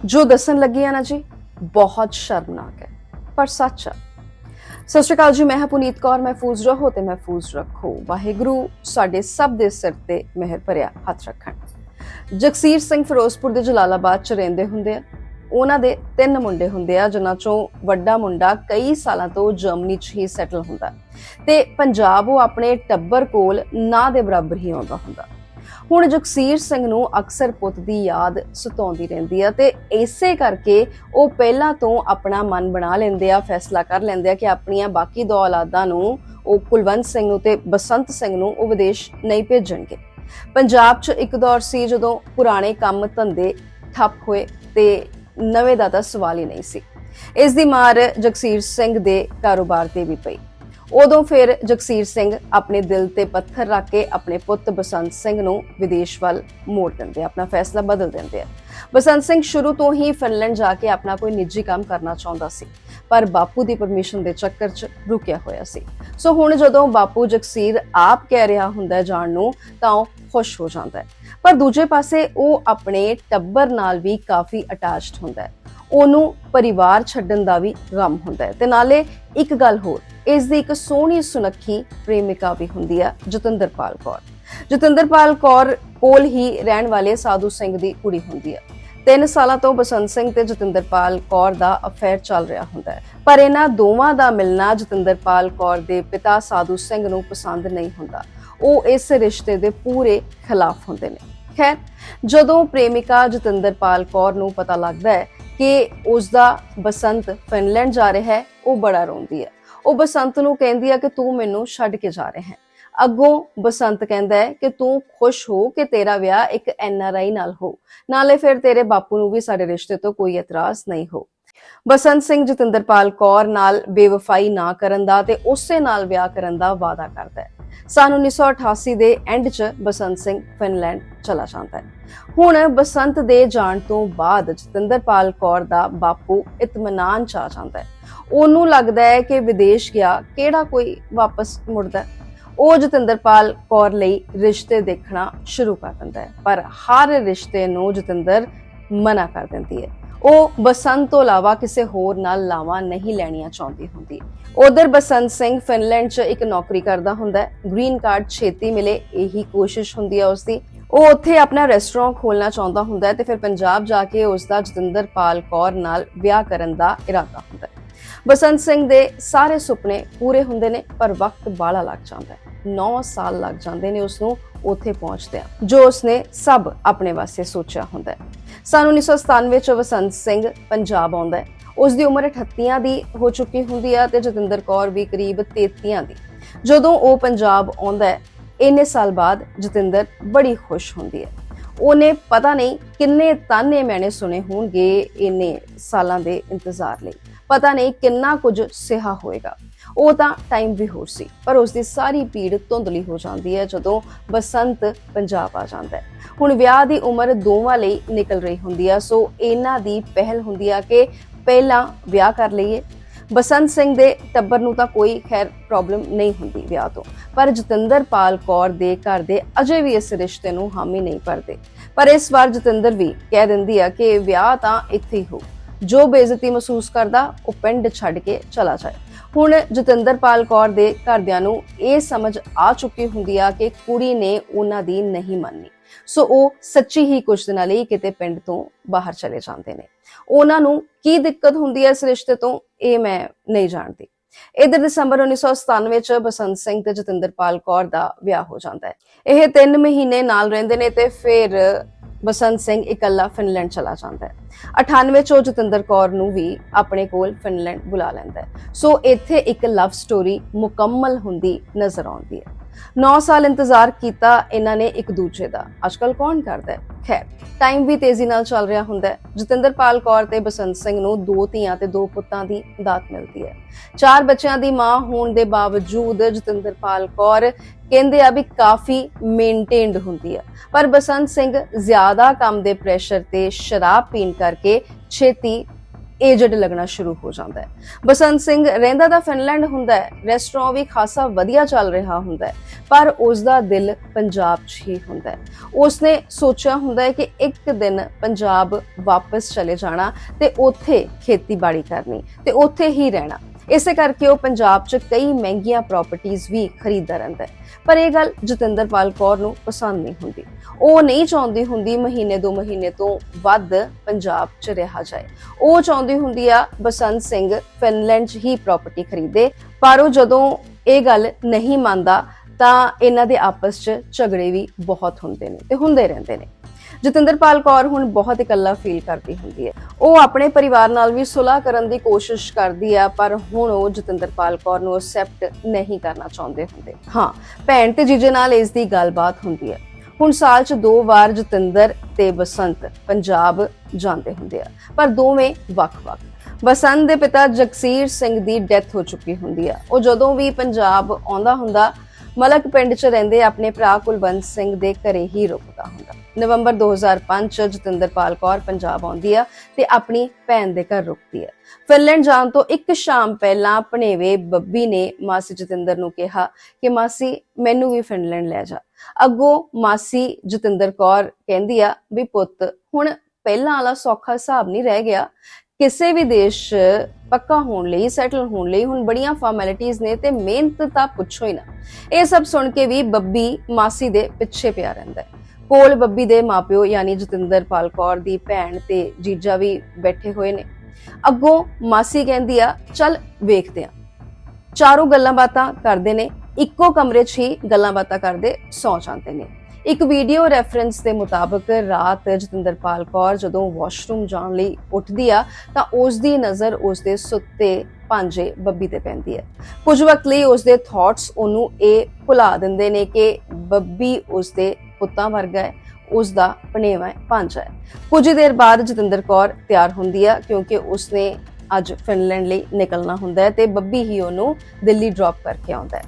ਜੋ ਦੱਸਣ ਲੱਗੀ ਆ ਨਾ ਜੀ, ਬਹੁਤ ਸ਼ਰਮਨਾਕ ਹੈ, ਪਰ ਸੱਚ ਆ। ਸਤਿ ਸ਼੍ਰੀ ਅਕਾਲ ਜੀ, ਮੈਂ ਹਾਂ ਪੁਨੀਤ ਕੌਰ ਮਹਿਫੂਜ਼ ਰਹੋ ਤੇ ਮਹਿਫੂਜ਼ ਰੱਖੋ। ਵਾਹਿਗੁਰੂ ਸਾਡੇ ਸਭ ਦੇ ਸਿਰ ਤੇ ਮਿਹਰ ਭਰਿਆ ਹੱਥ ਰੱਖਣ। ਜਗਸੀਰ ਸਿੰਘ ਫਿਰੋਜ਼ਪੁਰ ਦੇ ਜਲਾਲਾਬਾਦ ਚ ਰਹਿੰਦੇ ਹੁੰਦੇ ਆ। ਉਹਨਾਂ ਦੇ ਤਿੰਨ ਮੁੰਡੇ ਹੁੰਦੇ ਆ, ਜਿਨ੍ਹਾਂ ਚੋਂ ਵੱਡਾ ਮੁੰਡਾ ਕਈ ਸਾਲਾਂ ਤੋਂ ਜਰਮਨੀ 'ਚ ਹੀ ਸੈਟਲ ਹੁੰਦਾ। ਤੇ ਪੰਜਾਬ ਉਹ ਆਪਣੇ ਟੱਬਰ ਕੋਲ ਨਾ ਦੇ ਬਰਾਬਰ ਹੀ ਆਉਂਦਾ ਹੁੰਦਾ। ਹੁਣ ਜਗਸੀਰ ਸਿੰਘ ਨੂੰ ਅਕਸਰ ਪੁੱਤ ਦੀ ਯਾਦ ਸਤਾਉਂਦੀ ਰਹਿੰਦੀ ਆ ਤੇ ਇਸੇ ਕਰਕੇ ਉਹ ਪਹਿਲਾਂ ਤੋਂ ਆਪਣਾ ਮਨ ਬਣਾ ਲੈਂਦੇ ਆ, ਫੈਸਲਾ ਕਰ ਲੈਂਦੇ ਆ ਕਿ ਆਪਣੀਆਂ ਬਾਕੀ ਦੋ ਔਲਾਦਾਂ ਨੂੰ, ਉਹ ਕੁਲਵੰਤ ਸਿੰਘ ਨੂੰ ਤੇ ਬਸੰਤ ਸਿੰਘ ਨੂੰ ਉਹ ਵਿਦੇਸ਼ ਨਹੀਂ ਭੇਜਣਗੇ। ਪੰਜਾਬ 'ਚ ਇੱਕ ਦੌਰ ਸੀ ਜਦੋਂ ਪੁਰਾਣੇ ਕੰਮ ਧੰਦੇ ਠੱਪ ਹੋਏ ਤੇ ਨਵੇਂ ਦਾ ਤਾਂ ਸਵਾਲ ਹੀ ਨਹੀਂ ਸੀ। ਇਸ ਦੀ ਮਾਰ ਜਗਸੀਰ ਸਿੰਘ ਦੇ ਕਾਰੋਬਾਰ ਤੇ ਵੀ ਪਈ। ਉਦੋਂ ਫਿਰ ਜਗਸੀਰ ਸਿੰਘ ਆਪਣੇ ਦਿਲ ਤੇ ਪੱਥਰ ਰੱਖ ਕੇ ਆਪਣੇ ਪੁੱਤ ਬਸੰਤ ਸਿੰਘ ਨੂੰ ਵਿਦੇਸ਼ ਵੱਲ ਮੋੜ ਦਿੰਦੇ ਆ, ਆਪਣਾ ਫੈਸਲਾ ਬਦਲ ਦਿੰਦੇ ਆ। ਬਸੰਤ ਸਿੰਘ ਸ਼ੁਰੂ ਤੋਂ ਹੀ ਫਿਨਲੈਂਡ ਜਾ ਕੇ ਆਪਣਾ ਕੋਈ ਨਿੱਜੀ ਕੰਮ ਕਰਨਾ ਚਾਹੁੰਦਾ ਸੀ ਪਰ ਬਾਪੂ ਦੀ ਪਰਮਿਸ਼ਨ ਦੇ ਚੱਕਰ 'ਚ ਰੁਕਿਆ ਹੋਇਆ ਸੀ। ਸੋ ਹੁਣ ਜਦੋਂ ਬਾਪੂ ਜਗਸੀਰ ਆਪ ਕਹਿ ਰਿਹਾ ਹੁੰਦਾ ਜਾਣ ਨੂੰ ਤਾਂ ਉਹ ਖੁਸ਼ ਹੋ ਜਾਂਦਾ ਹੈ। ਪਰ ਦੂਜੇ ਪਾਸੇ ਉਹ ਆਪਣੇ ਟੱਬਰ ਨਾਲ ਵੀ ਕਾਫੀ ਅਟੈਚਡ ਹੁੰਦਾ ਹੈ। ਉਹਨੂੰ ਪਰਿਵਾਰ ਛੱਡਣ ਦਾ ਵੀ ਗਮ ਹੁੰਦਾ ਹੈ। ਤੇ ਨਾਲੇ ਇੱਕ ਗੱਲ ਹੋਰ ਇਸ ਦੀ ਇੱਕ ਸੋਹਣੀ ਸੁਨੱਖੀ ਪ੍ਰੇਮਿਕਾ ਵੀ ਹੁੰਦੀ ਆ, ਜਤਿੰਦਰਪਾਲ ਕੌਰ। ਜਤਿੰਦਰਪਾਲ ਕੌਰ ਕੋਲ ਹੀ ਰਹਿਣ ਵਾਲੇ ਸਾਧੂ ਸਿੰਘ ਦੀ ਕੁੜੀ ਹੁੰਦੀ ਆ। ਤਿੰਨ ਸਾਲਾਂ ਤੋਂ ਬਸੰਤ ਸਿੰਘ ਤੇ ਜਤਿੰਦਰਪਾਲ ਕੌਰ ਦਾ ਅਫੇਅਰ ਚੱਲ ਰਿਹਾ ਹੁੰਦਾ ਹੈ। ਪਰ ਇਹਨਾਂ ਦੋਵਾਂ ਦਾ ਮਿਲਣਾ ਜਤਿੰਦਰਪਾਲ ਕੌਰ ਦੇ ਪਿਤਾ ਸਾਧੂ ਸਿੰਘ ਨੂੰ ਪਸੰਦ ਨਹੀਂ ਹੁੰਦਾ। ਉਹ ਇਸ ਰਿਸ਼ਤੇ ਦੇ ਪੂਰੇ ਖਿਲਾਫ ਹੁੰਦੇ ਨੇ। ਖੈਰ, ਜਦੋਂ ਪ੍ਰੇਮਿਕਾ ਜਤਿੰਦਰਪਾਲ ਕੌਰ ਨੂੰ ਪਤਾ ਲੱਗਦਾ ਹੈ ਕਿ ਉਸ ਦਾ ਬਸੰਤ ਫਿਨਲੈਂਡ ਜਾ ਰਿਹਾ ਹੈ, ਉਹ ਬੜਾ ਰੋਂਦੀ ਹੈ। ਉਹ ਬਸੰਤ ਨੂੰ ਕਹਿੰਦੀ ਹੈ ਕਿ ਤੂੰ ਮੈਨੂੰ ਛੱਡ ਕੇ ਜਾ ਰਿਹਾ ਹੈ। ਅੱਗੋਂ ਬਸੰਤ ਕਹਿੰਦਾ ਹੈ ਕਿ ਤੂੰ ਖੁਸ਼ ਹੋ ਕਿ ਤੇਰਾ ਵਿਆਹ ਇੱਕ ਐਨਆਰਆਈ ਨਾਲ ਹੋ। ਨਾਲੇ ਫਿਰ ਤੇਰੇ ਬਾਪੂ ਨੂੰ ਵੀ ਸਾਡੇ ਰਿਸ਼ਤੇ ਤੋਂ ਕੋਈ ਇਤਰਾਜ਼ ਨਹੀਂ ਹੋ। ਬਸੰਤ ਸਿੰਘ ਜਤਿੰਦਰਪਾਲ ਕੌਰ ਨਾਲ ਬੇਵਫਾਈ ਨਾ ਕਰਨ ਦਾ ਤੇ ਉਸੇ ਨਾਲ ਵਿਆਹ ਕਰਨ ਦਾ ਵਾਅਦਾ ਕਰਦਾ ਹੈ। ਸਨ 1988 ਦੇ ਐਂਡ 'ਚ ਬਸੰਤ ਸਿੰਘ ਫਿਨਲੈਂਡ ਚਲਾ ਜਾਂਦਾ ਹੈ। ਹੁਣ ਬਸੰਤ ਦੇ ਜਾਣ ਤੋਂ ਬਾਅਦ ਜਤਿੰਦਰਪਾਲ ਕੌਰ ਦਾ ਬਾਪੂ ਇਤਮਾਨਾਨ ਚ ਆ ਜਾਂਦਾ ਹੈ। ਉਹਨੂੰ ਲੱਗਦਾ ਹੈ ਕਿ ਵਿਦੇਸ਼ ਗਿਆ, ਕਿਹੜਾ ਕੋਈ ਵਾਪਸ ਮੁੜਦਾ ਉਹ ਜਤਿੰਦਰਪਾਲ ਕੌਰ ਲਈ ਰਿਸ਼ਤੇ ਦੇਖਣਾ ਸ਼ੁਰੂ ਕਰ ਦਿੰਦਾ ਹੈ, ਪਰ ਹਰ ਰਿਸ਼ਤੇ ਨੂੰ ਜਤਿੰਦਰ ਮਨਾ ਕਰ ਦਿੰਦੀ ਹੈ। ਉਹ ਬਸੰਤ ਤੋਂ ਇਲਾਵਾ ਕਿਸੇ ਹੋਰ ਨਾਲ ਲਾਵਾਂ ਨਹੀਂ ਲੈਣੀਆਂ ਚਾਹੁੰਦੀ ਹੁੰਦੀ। ਉਧਰ ਬਸੰਤ ਸਿੰਘ ਫਿਨਲੈਂਡ 'ਚ ਇੱਕ ਨੌਕਰੀ ਕਰਦਾ ਹੁੰਦਾ ਹੈ। ਗ੍ਰੀਨ ਕਾਰਡ ਛੇਤੀ ਮਿਲੇ, ਇਹੀ ਕੋਸ਼ਿਸ਼ ਹੁੰਦੀ ਹੈ ਉਸਦੀ। ਉਹ ਉੱਥੇ ਆਪਣਾ ਰੈਸਟੋਰੈਂਟ ਖੋਲਣਾ ਚਾਹੁੰਦਾ ਹੁੰਦਾ ਹੈ ਤੇ ਫਿਰ ਪੰਜਾਬ ਜਾ ਕੇ ਉਸ ਦਾ ਜਤਿੰਦਰਪਾਲ ਕੌਰ ਨਾਲ ਵਿਆਹ ਕਰਨ ਦਾ ਇਰਾਦਾ ਹੁੰਦਾ ਹੈ। ਬਸੰਤ ਸਿੰਘ ਦੇ ਸਾਰੇ ਸੁਪਨੇ ਪੂਰੇ ਹੁੰਦੇ ਨੇ, ਪਰ ਵਕਤ ਬਾਲਾ ਲੱਗ ਜਾਂਦਾ ਹੈ। 9 ਸਾਲ ਲੱਗ ਜਾਂਦੇ ਨੇ ਉਸ ਨੂੰ ਉੱਥੇ ਪਹੁੰਚਦਿਆਂ, ਜੋ ਉਸਨੇ ਸਭ ਆਪਣੇ ਵਾਸਤੇ ਸੋਚਿਆ ਹੁੰਦਾ ਹੈ। ਸਨ 1997 ਚ ਬਸੰਤ ਸਿੰਘ ਪੰਜਾਬ ਆਉਂਦਾ ਹੈ। ਉਸ ਦੀ ਉਮਰ 38 ਦੀ ਹੋ ਚੁੱਕੀ ਹੁੰਦੀ ਹੈ ਤੇ ਜਤਿੰਦਰ ਕੌਰ ਵੀ ਕਰੀਬ 33 ਦੀ। ਜਦੋਂ ਉਹ ਪੰਜਾਬ ਆਉਂਦਾ ਹੈ, ਇੰਨੇ ਸਾਲ ਬਾਅਦ ਜਤਿੰਦਰ ਬੜੀ ਖੁਸ਼ ਹੁੰਦੀ ਹੈ। ਉਹਨੇ ਪਤਾ ਨਹੀਂ ਕਿੰਨੇ ਤਾਨੇ ਮੈਨੇ ਸੁਣੇ ਹੋਣਗੇ ਇੰਨੇ ਸਾਲਾਂ ਦੇ ਇੰਤਜ਼ਾਰ ਲਈ। ਪਤਾ ਨਹੀਂ ਕਿੰਨਾ ਕੁਝ ਸਿਹਾ ਹੋਏਗਾ। ਉਹ ਤਾਂ ਟਾਈਮ ਵੀ ਹੋਰ ਸੀ, ਪਰ ਉਸ ਦੀ ਸਾਰੀ ਪੀੜ ਧੁੰਦਲੀ ਹੋ ਜਾਂਦੀ ਹੈ ਜਦੋਂ ਬਸੰਤ ਪੰਜਾਬ ਆ ਜਾਂਦਾ ਹੈ। ਹੁਣ ਵਿਆਹ ਦੀ ਉਮਰ ਦੋਵਾਂ ਲਈ ਨਿਕਲ ਰਹੀ ਹੁੰਦੀ ਆ। ਸੋ ਇਹਨਾਂ ਦੀ ਪਹਿਲ ਹੁੰਦੀ ਆ ਕਿ ਪਹਿਲਾਂ ਵਿਆਹ ਕਰ ਲਈਏ। ਬਸੰਤ ਸਿੰਘ ਦੇ ਟੱਬਰ ਨੂੰ ਤਾਂ ਕੋਈ ਖੈਰ ਪ੍ਰੋਬਲਮ ਨਹੀਂ ਹੁੰਦੀ ਵਿਆਹ ਤੋਂ। ਪਰ ਜਤਿੰਦਰਪਾਲ ਕੌਰ ਦੇ ਘਰ ਦੇ ਅਜੇ ਵੀ ਇਸ ਰਿਸ਼ਤੇ ਨੂੰ ਹਾਮੀ ਨਹੀਂ ਭਰਦੇ। ਪਰ ਇਸ ਵਾਰ ਜਤਿੰਦਰ ਵੀ ਕਹਿ ਦਿੰਦੀ ਆ ਕਿ ਵਿਆਹ ਤਾਂ ਇੱਥੇ ਹੀ ਹੋ। ਜੋ ਬੇਇੱਜ਼ਤੀ ਮਹਿਸੂਸ ਕਰਦਾ, ਉਹ ਪਿੰਡ ਛੱਡ ਕੇ ਚਲਾ ਜਾਏ। ਹੁਣ ਜਤਿੰਦਰਪਾਲ ਕੌਰ ਦੇ ਘਰਦਿਆਂ ਨੂੰ ਇਹ ਸਮਝ ਆ ਚੁੱਕੀ ਹੁੰਦੀ ਆ ਕਿ ਕੁੜੀ ਨੇ ਉਹਨਾਂ ਦੀ ਨਹੀਂ ਮੰਨੀ। ਸੋ ਉਹ ਸੱਚੀ ਹੀ ਕੁਝ ਦਿਨਾਂ ਲਈ ਕਿਤੇ ਪਿੰਡ ਤੋਂ ਬਾਹਰ ਚਲੇ ਜਾਂਦੇ ਨੇ। ਉਹਨਾਂ ਨੂੰ ਕੀ ਦਿੱਕਤ ਹੁੰਦੀ ਹੈ ਇਸ ਰਿਸ਼ਤੇ ਤੋਂ, ਇਹ ਮੈਂ ਨਹੀਂ ਜਾਣਦੀ। ਇਧਰ ਦਸੰਬਰ 1997 ਚ ਬਸੰਤ ਸਿੰਘ ਤੇ ਜਤਿੰਦਰਪਾਲ ਕੌਰ ਦਾ ਵਿਆਹ ਹੋ ਜਾਂਦਾ ਹੈ। ਇਹ 3 ਮਹੀਨੇ ਨਾਲ ਰਹਿੰਦੇ ਨੇ ਤੇ ਫਿਰ ਬਸੰਤ ਸਿੰਘ ਇਕੱਲਾ ਫਿਨਲੈਂਡ ਚਲਾ ਜਾਂਦਾ ਹੈ। 98 ਚ ਉਹ ਜਤਿੰਦਰ ਕੌਰ ਨੂੰ ਵੀ ਆਪਣੇ ਕੋਲ ਫਿਨਲੈਂਡ ਬੁਲਾ ਲੈਂਦਾ ਹੈ। ਸੋ ਇੱਥੇ ਇੱਕ ਲਵ ਸਟੋਰੀ ਮੁਕੰਮਲ ਹੁੰਦੀ ਨਜ਼ਰ ਆਉਂਦੀ ਹੈ। 9 ਸਾਲ ਇੰਤਜ਼ਾਰ ਕੀਤਾ ਇਹਨਾਂ ਨੇ ਇੱਕ ਦੂਜੇ ਦਾ। ਅੱਜਕੱਲ ਕੌਣ ਕਰਦਾ ਹੈ? ਖੈਰ ਟਾਈਮ ਵੀ ਤੇਜ਼ੀ ਨਾਲ ਚੱਲ ਰਿਹਾ ਹੁੰਦਾ ਹੈ। ਜਤਿੰਦਰਪਾਲ ਕੌਰ ਤੇ ਬਸੰਤ ਸਿੰਘ ਨੂੰ ਦੋ ਧੀਆਂ ਤੇ ਦੋ ਪੁੱਤਾਂ ਦੀ ਦਾਤ ਮਿਲਦੀ ਹੈ। ਚਾਰ ਬੱਚਿਆਂ ਦੀ ਮਾਂ ਹੋਣ ਦੇ ਬਾਵਜੂਦ ਜਤਿੰਦਰਪਾਲ ਕੌਰ ਕਹਿੰਦੇ ਆ ਵੀ ਕਾਫੀ ਮੇਨਟੇਨਡ ਹੁੰਦੀ ਹੈ। ਪਰ ਬਸੰਤ ਸਿੰਘ ਜ਼ਿਆਦਾ ਕੰਮ ਦੇ ਪ੍ਰੈਸ਼ਰ ਤੇ ਸ਼ਰਾਬ ਪੀਣ ਕਰਕੇ ਛੇਤੀ ਏਜਡ ਲੱਗਣਾ ਸ਼ੁਰੂ ਹੋ ਜਾਂਦਾ ਹੈ। ਬਸੰਤ ਸਿੰਘ ਰਹਿੰਦਾ ਤਾਂ ਫਿਨਲੈਂਡ ਹੁੰਦਾ ਹੈ ਰੈਸਟੋਰੈਂਟ ਵੀ ਖਾਸਾ ਵਧੀਆ ਚੱਲ ਰਿਹਾ ਹੁੰਦਾ ਹੈ, ਪਰ ਉਸ ਦਾ ਦਿਲ ਪੰਜਾਬ 'ਚ ਹੀ ਹੁੰਦਾ ਹੈ। ਉਸਨੇ ਸੋਚਿਆ ਹੁੰਦਾ ਹੈ ਕਿ ਇੱਕ ਦਿਨ ਪੰਜਾਬ ਵਾਪਸ ਚਲੇ ਜਾਣਾ ਤੇ ਉੱਥੇ ਖੇਤੀਬਾੜੀ ਕਰਨੀ ਤੇ ਉੱਥੇ ਹੀ ਰਹਿਣਾ। ਇਸੇ ਕਰਕੇ ਉਹ ਪੰਜਾਬ 'ਚ ਕਈ ਮਹਿੰਗੀਆਂ ਪ੍ਰਾਪਰਟੀਆਂ ਵੀ ਖਰੀਦਦਾ ਰਹਿੰਦਾ ਹੈ। ਪਰ ਇਹ ਗੱਲ ਜਤਿੰਦਰਪਾਲ ਕੌਰ ਨੂੰ ਪਸੰਦ ਨਹੀਂ ਹੁੰਦੀ। ਉਹ ਨਹੀਂ ਚਾਹੁੰਦੀ ਹੁੰਦੀ ਮਹੀਨੇ ਦੋ ਮਹੀਨੇ ਤੋਂ ਵੱਧ ਪੰਜਾਬ 'ਚ ਰਿਹਾ ਜਾਏ। ਉਹ ਚਾਹੁੰਦੀ ਹੁੰਦੀ ਆ ਬਸੰਤ ਸਿੰਘ ਫਿਨਲੈਂਡ 'ਚ ਹੀ ਪ੍ਰਾਪਰਟੀ ਖਰੀਦੇ। ਪਰ ਉਹ ਜਦੋਂ ਇਹ ਗੱਲ ਨਹੀਂ ਮੰਨਦਾ ਤਾਂ ਇਹਨਾਂ ਦੇ ਆਪਸ 'ਚ ਝਗੜੇ ਵੀ ਬਹੁਤ ਹੁੰਦੇ ਨੇ ਤੇ ਹੁੰਦੇ ਰਹਿੰਦੇ ਨੇ। ਜਤਿੰਦਰਪਾਲ ਕੌਰ ਹੁਣ ਬਹੁਤ ਇਕੱਲਾ ਫੀਲ ਕਰਦੀ ਹੁੰਦੀ ਹੈ। ਉਹ ਆਪਣੇ ਪਰਿਵਾਰ ਨਾਲ ਵੀ ਸੁਲ੍ਹਾ ਕਰਨ ਦੀ ਕੋਸ਼ਿਸ਼ ਕਰਦੀ ਆ, ਪਰ ਹੁਣ ਉਹ ਜਤਿੰਦਰਪਾਲ ਕੌਰ ਨੂੰ ਅਸੈਪਟ ਨਹੀਂ ਕਰਨਾ ਚਾਹੁੰਦੇ ਹੁੰਦੇ। ਹਾਂ, ਭੈਣ ਤੇ ਜੀਜੇ ਨਾਲ ਇਸ ਦੀ ਗੱਲਬਾਤ ਹੁੰਦੀ ਹੈ। ਹੁਣ ਸਾਲ 'ਚ ਦੋ ਵਾਰ ਜਤਿੰਦਰ ਤੇ ਬਸੰਤ ਪੰਜਾਬ ਜਾਂਦੇ ਹੁੰਦੇ ਆ, ਪਰ ਦੋਵੇਂ ਵੱਖ-ਵੱਖ। ਬਸੰਤ ਦੇ ਪਿਤਾ ਜਗਸੀਰ ਸਿੰਘ ਦੀ ਡੈਥ ਹੋ ਚੁੱਕੀ ਹੁੰਦੀ ਆ। ਉਹ ਜਦੋਂ ਵੀ ਪੰਜਾਬ ਆਉਂਦਾ ਹੁੰਦਾ, ਮਲਕ ਪਿੰਡ 'ਚ ਰਹਿੰਦੇ ਆਪਣੇ ਭਰਾ ਕੁਲਵੰਤ ਸਿੰਘ ਦੇ ਘਰੇ ਹੀ ਰੁਕਦਾ ਹੁੰਦਾ। ਨਵੰਬਰ 2005 ਚ ਜਤਿੰਦਰਪਾਲ ਕੌਰ ਪੰਜਾਬ ਆਉਂਦੀ ਆ ਤੇ ਆਪਣੀ ਭੈਣ ਦੇ ਘਰ ਰੁਕਦੀ ਆ। ਫਿਨਲੈਂਡ ਜਾਣ ਤੋਂ ਇੱਕ ਸ਼ਾਮ ਪਹਿਲਾਂ ਭਣੇਵੇ ਬੱਬੀ ਨੇ ਮਾਸੀ ਜਤਿੰਦਰ ਨੂੰ ਕਿਹਾ ਕਿ ਮਾਸੀ, ਮੈਨੂੰ ਵੀ ਫਿਨਲੈਂਡ ਲੈ ਜਾ। ਅੱਗੋਂ ਮਾਸੀ ਜਤਿੰਦਰ ਕੌਰ ਕਹਿੰਦੀ ਆ ਵੀ ਪੁੱਤ, ਹੁਣ ਪਹਿਲਾਂ ਵਾਲਾ ਸੌਖਾ ਹਿਸਾਬ ਨਹੀਂ ਰਹਿ ਗਿਆ। ਕਿਸੇ ਵੀ ਦੇਸ਼ 'ਚ ਪੱਕਾ ਹੋਣ ਲਈ ਸੈਟਲ ਹੋਣ ਲਈ ਹੁਣ ਬੜੀਆਂ ਫਾਰਮੈਲਿਟੀਆਂ ਨੇ ਤੇ ਮਿਹਨਤ ਤਾਂ ਪੁੱਛੋ ਹੀ ਨਾ। ਇਹ ਸਭ ਸੁਣ ਕੇ ਵੀ ਬੱਬੀ ਮਾਸੀ ਦੇ ਪਿੱਛੇ ਪਿਆ ਰਹਿੰਦਾ ਹੈ। ਕੋਲ ਬੱਬੀ ਦੇ ਮਾਪਿਓ ਯਾਨੀ ਜਤਿੰਦਰਪਾਲ ਕੌਰ ਦੀ ਭੈਣ ਤੇ ਜੀਜਾ ਵੀ ਬੈਠੇ ਹੋਏ ਨੇ। ਅੱਗੋਂ ਮਾਸੀ ਕਹਿੰਦੀ ਆ, ਚੱਲ ਵੇਖਦੇ ਆ। ਚਾਰੋਂ ਗੱਲਾਂ ਬਾਤਾਂ ਕਰਦੇ ਨੇ, ਇੱਕੋ ਕਮਰੇ 'ਚ ਹੀ ਗੱਲਾਂ ਬਾਤਾਂ ਕਰਦੇ, ਸੌ ਜਾਂਦੇ ਨੇ। ਇੱਕ ਵੀਡੀਓ ਰੈਫਰੈਂਸ ਦੇ ਮੁਤਾਬਕ ਰਾਤ ਜਤਿੰਦਰਪਾਲ ਕੌਰ ਜਦੋਂ ਵਾਸ਼ਰੂਮ ਜਾਣ ਲਈ ਉੱਠਦੀ ਆ, ਤਾਂ ਉਸ ਦੀ ਨਜ਼ਰ ਉਸ ਦੇ ਸੁੱਤੇ ਭਾਂਜੇ ਬੱਬੀ ਤੇ ਪੈਂਦੀ ਹੈ। ਕੁਝ ਵਕਤ ਲਈ ਉਸ ਦੇ ਥਾਟਸ ਉਹਨੂੰ ਇਹ ਭੁਲਾ ਦਿੰਦੇ ਨੇ ਕਿ ਬੱਬੀ ਉਸ ਦੇ ਪੁੱਤਾਂ ਵਰਗਾ ਹੈ ਉਸ ਦਾ ਪਣੇਵਾ ਹੈ, ਭਾਂਜਾ ਹੈ। ਕੁਝ ਹੀ ਦੇਰ ਬਾਅਦ ਜਤਿੰਦਰ ਕੌਰ ਤਿਆਰ ਹੁੰਦੀ ਆ, ਕਿਉਂਕਿ ਉਸਨੇ ਅੱਜ ਫਿਨਲੈਂਡ ਲਈ ਨਿਕਲਣਾ ਹੁੰਦਾ ਹੈ ਤੇ ਬੱਬੀ ਹੀ ਉਹਨੂੰ ਦਿੱਲੀ ਡ੍ਰੌਪ ਕਰਕੇ ਆਉਂਦਾ ਹੈ।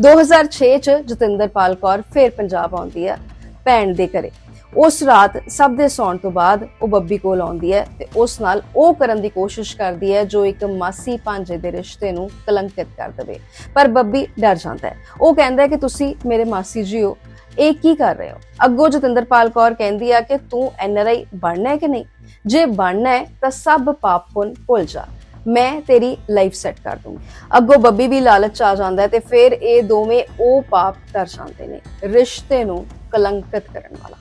2006 ਚ ਜਤਿੰਦਰਪਾਲ ਕੌਰ ਫਿਰ ਪੰਜਾਬ ਆਉਂਦੀ ਹੈ ਭੈਣ ਦੇ ਘਰੇ। ਉਸ ਰਾਤ ਸਭ ਦੇ ਸੌਣ ਤੋਂ ਬਾਅਦ ਉਹ ਬੱਬੀ ਕੋਲ ਆਉਂਦੀ ਹੈ ਤੇ ਉਸ ਨਾਲ ਉਹ ਕਰਨ ਦੀ ਕੋਸ਼ਿਸ਼ ਕਰਦੀ ਹੈ ਜੋ ਇੱਕ ਮਾਸੀ ਭਾਂਜੇ ਦੇ ਰਿਸ਼ਤੇ ਨੂੰ ਕਲੰਕਿਤ ਕਰ ਦੇਵੇ। ਪਰ ਬੱਬੀ ਡਰ ਜਾਂਦਾ ਹੈ। ਉਹ ਕਹਿੰਦਾ ਹੈ ਕਿ ਤੁਸੀਂ ਮੇਰੇ ਮਾਸੀ ਜੀ ਹੋ। ਇਹ ਕੀ ਕਰ ਰਹੇ ਹੋ? ਅੱਗੋਂ ਜਤਿੰਦਰਪਾਲ ਕੌਰ ਕਹਿੰਦੀ ਆ ਕਿ ਤੂੰ ਐਨਆਰਆਈ ਬਣਨਾ ਹੈ ਕਿ ਨਹੀਂ? ਜੇ ਬਣਨਾ ਹੈ ਤਾਂ ਸਭ ਪਾਪ ਪੁੰਨ ਭੁੱਲ ਜਾ। ਮੈਂ ਤੇਰੀ ਲਾਈਫ ਸੈੱਟ ਕਰ ਦੂੰਗੀ। ਅੱਗੋਂ ਬੱਬੀ ਵੀ ਲਾਲਚ 'ਚ ਆ ਜਾਂਦਾ ਹੈ ਤੇ ਫਿਰ ਇਹ ਦੋਵੇਂ ਉਹ ਪਾਪ ਕਰ ਜਾਂਦੇ ਨੇ, ਰਿਸ਼ਤੇ ਨੂੰ ਕਲੰਕਿਤ ਕਰਨ ਵਾਲਾ।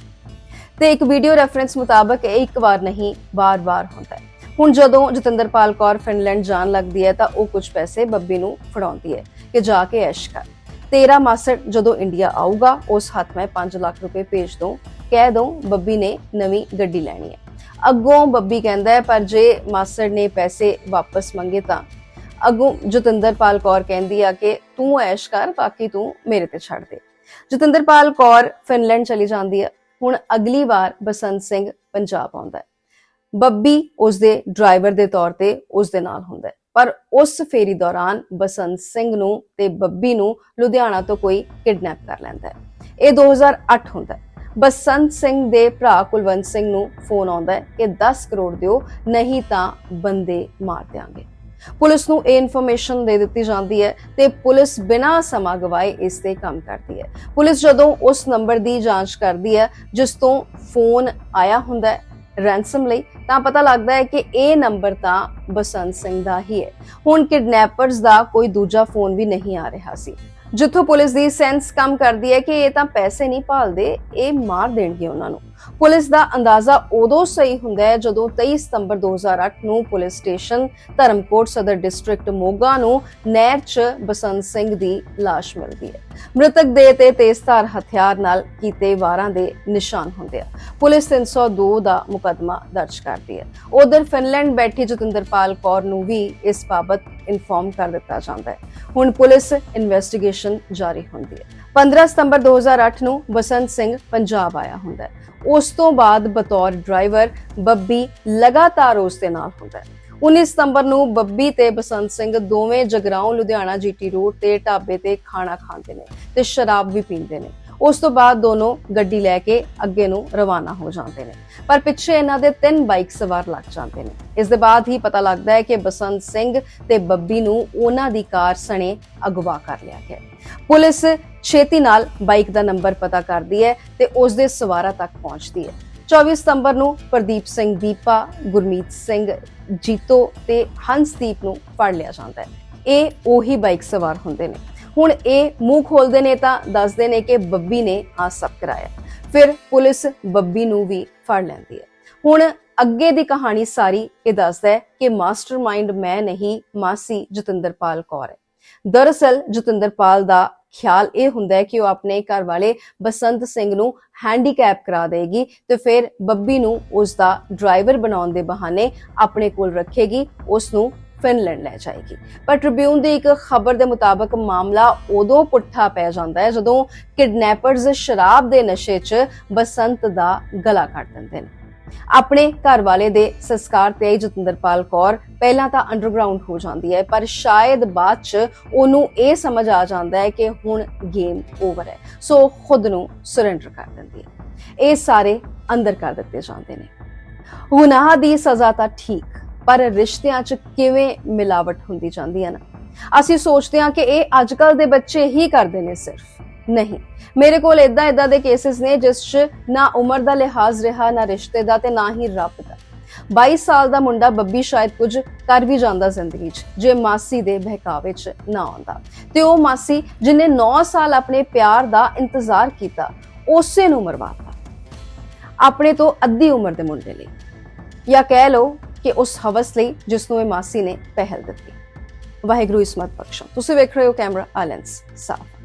ਤੇ ਇੱਕ ਵੀਡੀਓ ਰੈਫਰੈਂਸ ਮੁਤਾਬਕ ਇਹ ਇੱਕ ਵਾਰ ਨਹੀਂ ਬਾਰ-ਬਾਰ ਹੁੰਦਾ ਹੈ। ਹੁਣ ਜਦੋਂ ਜਤਿੰਦਰਪਾਲ ਕੌਰ ਫਿਨਲੈਂਡ ਜਾਣ ਲੱਗਦੀ ਹੈ, ਤਾਂ ਉਹ ਕੁਝ ਪੈਸੇ ਬੱਬੀ ਨੂੰ ਫੜਾਉਂਦੀ ਹੈ ਕਿ ਜਾ ਕੇ ਐਸ਼ ਕਰ। ਤੇਰਾ ਮਾਸੜ ਜਦੋਂ ਇੰਡੀਆ ਆਊਗਾ, ਉਸ ਹੱਥ ਮੈਂ 5 ਲੱਖ ਰੁਪਏ ਭੇਜ ਦੂੰ ਕਹਿ ਦੂੰ ਬੱਬੀ ਨੇ ਨਵੀਂ ਗੱਡੀ ਲੈਣੀ ਹੈ। ਅੱਗੋਂ ਬੱਬੀ ਕਹਿੰਦਾ ਹੈ, ਪਰ ਜੇ ਮਾਸੜ ਨੇ ਪੈਸੇ ਵਾਪਸ ਮੰਗੇ ਤਾਂ। ਅੱਗੋਂ ਜਤਿੰਦਰਪਾਲ ਕੌਰ ਕਹਿੰਦੀ ਆ ਕਿ ਤੂੰ ਐਸ਼ ਕਰ, ਬਾਕੀ ਤੂੰ ਮੇਰੇ ਤੇ ਛੱਡ ਦੇ। ਜਤਿੰਦਰਪਾਲ ਕੌਰ ਫਿਨਲੈਂਡ ਚਲੀ ਜਾਂਦੀ ਹੈ। ਹੁਣ ਅਗਲੀ ਵਾਰ ਬਸੰਤ ਸਿੰਘ ਪੰਜਾਬ ਆਉਂਦਾ ਹੈ। ਬੱਬੀ ਉਸ ਦੇ ਡਰਾਈਵਰ ਦੇ ਤੌਰ ਤੇ ਉਸ ਦੇ ਨਾਲ ਹੁੰਦਾ ਹੈ। ਪਰ ਉਸ ਫੇਰੀ ਦੌਰਾਨ ਬਸੰਤ ਸਿੰਘ ਨੂੰ ਤੇ ਬੱਬੀ ਨੂੰ ਲੁਧਿਆਣਾ ਤੋਂ ਕੋਈ ਕਿਡਨੈਪ ਕਰ ਲੈਂਦਾ ਹੈ। ਇਹ 2008 ਹੁੰਦਾ ਹੈ। ਬਸੰਤ ਸਿੰਘ ਦੇ ਭਰਾ ਕੁਲਵੰਤ ਸਿੰਘ ਨੂੰ ਫੋਨ ਆਉਂਦਾ ਹੈ ਕਿ 10 ਕਰੋੜ ਦਿਓ, ਨਹੀਂ ਤਾਂ ਬੰਦੇ ਮਾਰ ਦਿਆਂਗੇ। ਪੁਲਿਸ ਨੂੰ ਇਹ ਇਨਫੋਰਮੇਸ਼ਨ ਦੇ ਦਿੱਤੀ ਜਾਂਦੀ ਹੈ ਤੇ ਪੁਲਿਸ ਬਿਨਾਂ ਸਮਾਂ ਗਵਾਏ ਇਸ ਤੇ ਕੰਮ ਕਰਦੀ ਹੈ। ਪੁਲਿਸ ਜਦੋਂ ਉਸ ਨੰਬਰ ਦੀ ਜਾਂਚ ਕਰਦੀ ਹੈ, ਜਿਸ ਤੋਂ ਫੋਨ ਆਇਆ ਹੁੰਦਾ ਹੈ ਰੈਂਸਮ ਲਈ, ਤਾਂ ਪਤਾ ਲੱਗਦਾ ਹੈ ਕਿ ਇਹ ਨੰਬਰ ਤਾਂ ਬਸੰਤ ਸਿੰਘ ਦਾ ਹੀ ਹੈ। ਹੁਣ ਕਿਡਨੈਪਰਸ ਦਾ ਕੋਈ ਦੂਜਾ ਫੋਨ ਵੀ ਨਹੀਂ ਆ ਰਿਹਾ ਸੀ। ਜਿੱਥੋਂ ਪੁਲਿਸ ਦੀ ਸੈਂਸ ਕੰਮ ਕਰਦੀ ਹੈ ਕਿ ਇਹ ਤਾਂ ਪੈਸੇ ਨਹੀਂ ਭਾਲਦੇ, ਇਹ ਮਾਰ ਦੇਣਗੇ ਉਹਨਾਂ ਨੂੰ। ਪੁਲਿਸ ਦਾ ਅੰਦਾਜ਼ਾ ਉਦੋਂ ਸਹੀ ਹੁੰਦਾ ਹੈ ਜਦੋਂ 23 ਸਤੰਬਰ 2008 ਨੂੰ ਪੁਲਿਸ ਸਟੇਸ਼ਨ ਧਰਮਕੋਟ ਸਦਰ ਡਿਸਟ੍ਰਿਕਟ ਮੋਗਾ ਨੂੰ ਨਹਿਰ 'ਚ ਬਸੰਤ ਸਿੰਘ ਦੀ ਲਾਸ਼ ਮਿਲਦੀ ਹੈ। ਮ੍ਰਿਤਕ ਦੇ ਤੇ ਤੇਜ਼ਧਾਰ ਹਥਿਆਰ ਨਾਲ ਕੀਤੇ ਵਾਰਾਂ ਦੇ ਨਿਸ਼ਾਨ ਹੁੰਦੇ ਆ। ਪੁਲਿਸ 302 ਦਾ ਮੁਕੱਦਮਾ ਦਰਜ ਕਰਦੀ ਹੈ। ਉਧਰ ਫਿਨਲੈਂਡ ਬੈਠੀ ਜਤਿੰਦਰਪਾਲ ਕੌਰ ਨੂੰ ਵੀ ਇਸ ਬਾਬਤ ਇਨਫੋਰਮ ਕਰ ਦਿੱਤਾ ਜਾਂਦਾ ਹੈ। ਹੁਣ ਪੁਲਿਸ ਇਨਵੈਸਟੀਗੇਸ਼ਨ ਜਾਰੀ ਹੁੰਦੀ ਹੈ। 15 ਸਤੰਬਰ 2008 ਨੂੰ ਬਸੰਤ ਸਿੰਘ ਪੰਜਾਬ ਆਇਆ ਹੁੰਦਾ ਹੈ। ਉਸ ਤੋਂ ਬਾਅਦ ਬਤੌਰ ਡਰਾਈਵਰ ਬੱਬੀ ਲਗਾਤਾਰ ਉਸ ਦੇ ਨਾਲ ਹੁੰਦਾ ਹੈ। 19 ਸਤੰਬਰ ਨੂੰ ਬੱਬੀ ਤੇ ਬਸੰਤ ਸਿੰਘ ਦੋਵੇਂ ਜਗਰਾਉਂ, ਲੁਧਿਆਣਾ ਜੀਟੀ ਰੋਡ ਤੇ ਢਾਬੇ ਤੇ ਖਾਣਾ ਖਾਂਦੇ ਨੇ ਤੇ ਸ਼ਰਾਬ ਵੀ ਪੀਂਦੇ ਨੇ। ਉਸ ਤੋਂ ਬਾਅਦ ਦੋਨੋਂ ਗੱਡੀ ਲੈ ਕੇ ਅੱਗੇ ਨੂੰ ਰਵਾਨਾ ਹੋ ਜਾਂਦੇ ਨੇ। ਪਰ ਪਿੱਛੇ ਇਹਨਾਂ ਦੇ ਤਿੰਨ ਬਾਈਕ ਸਵਾਰ ਲੱਗ ਜਾਂਦੇ ਨੇ। ਇਸ ਦੇ ਬਾਅਦ ਹੀ ਪਤਾ ਲੱਗਦਾ ਹੈ ਕਿ ਬਸੰਤ ਸਿੰਘ ਤੇ ਬੱਬੀ ਨੂੰ ਉਹਨਾਂ ਦੀ ਕਾਰ ਸਣੇ ਅਗਵਾ ਕਰ ਲਿਆ ਗਿਆ ਪੁਲਿਸ ਛੇਤੀ ਨਾਲ ਬਾਈਕ ਦਾ ਨੰਬਰ ਪਤਾ ਕਰਦੀ ਹੈ ਤੇ ਉਸ ਦੇ ਸਵਾਰਾਂ ਤੱਕ ਪਹੁੰਚਦੀ ਹੈ। 24 ਸਤੰਬਰ ਨੂੰ ਪ੍ਰਦੀਪ ਸਿੰਘ ਦੀਪਾ, ਗੁਰਮੀਤ ਸਿੰਘ, ਜੀਤੋ ਤੇ ਹੰਸਦੀਪ ਨੂੰ ਫੜ ਲਿਆ ਜਾਂਦਾ ਹੈ। ਇਹ ਉਹੀ ਬਾਈਕ ਸਵਾਰ ਹੁੰਦੇ ਨੇ। ਹੁਣ ਇਹ ਮੂੰਹ ਖੋਲਦੇ ਨੇ ਤਾਂ ਦੱਸਦੇ ਨੇ ਕਿ ਬੱਬੀ ਨੇ ਆ ਸਭ ਕਰਾਇਆ। ਫਿਰ ਪੁਲਿਸ ਬੱਬੀ ਨੂੰ ਵੀ ਫੜ ਲੈਂਦੀ ਹੈ। ਹੁਣ ਅੱਗੇ ਦੀ ਕਹਾਣੀ ਸਾਰੀ ਇਹ ਦੱਸਦਾ ਹੈ ਕਿ ਮਾਸਟਰਮਾਈਂਡ ਮੈਂ ਨਹੀਂ, ਮਾਸੀ ਜਤਿੰਦਰਪਾਲ ਕੌਰ ਹੈ। ਦਰਅਸਲ ਜਤਿੰਦਰਪਾਲ ਦਾ ਖਿਆਲ ਇਹ ਹੁੰਦਾ ਹੈ ਕਿ ਉਹ ਆਪਣੇ ਘਰ ਵਾਲੇ ਬਸੰਤ ਸਿੰਘ ਨੂੰ ਹੈਂਡੀਕੈਪ ਕਰਾ ਦੇਗੀ ਤੇ ਫਿਰ ਬੱਬੀ ਨੂੰ ਉਸ ਦਾ ਡਰਾਈਵਰ ਬਣਾਉਣ ਦੇ ਬਹਾਨੇ ਆਪਣੇ ਕੋਲ ਰੱਖੇਗੀ ਉਸ ਨੂੰ ਫਿਨਲੈਂਡ ਲੈ ਜਾਏਗੀ। ਪਰ ਟ੍ਰਿਬਿਊਨ ਦੀ ਇੱਕ ਖਬਰ ਦੇ ਮੁਤਾਬਕ ਮਾਮਲਾ ਉਦੋਂ ਪੁੱਠਾ ਪੈ ਜਾਂਦਾ ਹੈ ਜਦੋਂ ਕਿਡਨੈਪਰਸ ਸ਼ਰਾਬ ਦੇ ਨਸ਼ੇ 'ਚ ਬਸੰਤ ਦਾ ਗਲਾ ਕੱਟ ਦਿੰਦੇ ਨੇ। ਆਪਣੇ ਘਰ ਵਾਲੇ ਦੇ ਸੰਸਕਾਰ ਤੇ ਆਈ ਜਤਿੰਦਰਪਾਲ ਕੌਰ ਪਹਿਲਾਂ ਤਾਂ ਅੰਡਰਗਰਾਉਂਡ ਹੋ ਜਾਂਦੀ ਹੈ, ਪਰ ਸ਼ਾਇਦ ਬਾਅਦ 'ਚ ਉਹਨੂੰ ਇਹ ਸਮਝ ਆ ਜਾਂਦਾ ਹੈ ਕਿ ਹੁਣ ਗੇਮ ਓਵਰ ਹੈ। ਸੋ ਉਹ ਖੁਦ ਨੂੰ ਸਰੈਂਡਰ ਕਰ ਦਿੰਦੀ ਹੈ। ਇਹ ਸਾਰੇ ਅੰਦਰ ਕਰ ਦਿੱਤੇ ਜਾਂਦੇ ਨੇ। ਗੁਨਾਹ ਦੀ ਸਜ਼ਾ ਤਾਂ ਠੀਕ ਪਰ ਰਿਸ਼ਤਿਆਂ 'ਚ ਕਿਵੇਂ ਮਿਲਾਵਟ ਹੁੰਦੀ ਜਾਂਦੀ ਹੈ ਨਾ? ਅਸੀਂ ਸੋਚਦੇ ਹਾਂ ਕਿ ਇਹ ਅੱਜਕੱਲ ਦੇ ਬੱਚੇ ਹੀ ਕਰਦੇ ਨੇ ਸਿਰਫ। ਨਹੀਂ, ਮੇਰੇ ਕੋਲ ਇਦਾਂ ਇਦਾਂ ਦੇ ਕੇਸਿਸ ਨੇ ਜਿਸ 'ਚ ਨਾ ਉਮਰ ਦਾ ਲਿਹਾਜ਼ ਰਿਹਾ, ਨਾ ਰਿਸ਼ਤੇ ਦਾ ਤੇ ਨਾ ਹੀ ਰੱਬ ਦਾ। 22 ਸਾਲ ਦਾ ਮੁੰਡਾ ਬੱਬੀ ਸ਼ਾਇਦ ਕੁਝ ਕਰ ਵੀ ਜਾਂਦਾ ਜ਼ਿੰਦਗੀ 'ਚ, ਜੇ ਮਾਸੀ ਦੇ ਬਹਿਕਾਵੇ 'ਚ ਨਾ ਆਉਂਦਾ। ਤੇ ਉਹ ਮਾਸੀ ਜਿਨੇ 9 ਸਾਲ ਆਪਣੇ ਪਿਆਰ ਦਾ ਇੰਤਜ਼ਾਰ ਕੀਤਾ, ਉਸੇ ਨੂੰ ਮਰਵਾਤਾ। ਆਪਣੇ ਤੋਂ ਅੱਧੀ ਉਮਰ ਦੇ ਮੁੰਡੇ ਲਈ। ਜਾਂ ਕਹਿ ਲਓ ਕਿ ਉਸ ਹਵਸ ਲਈ ਜਿਸ ਨੂੰ ਇਹ ਮਾਸੀ ਨੇ ਪਹਿਲ ਦਿੱਤੀ। ਵਾਹਿਗੁਰੂ ਇਸਮਤ ਬਖਸ਼ੋ ਤੁਸੀਂ ਵੇਖ ਰਹੇ ਹੋ ਕੈਮਰਾ ਆਲੈਂਸ ਸਾਫ਼।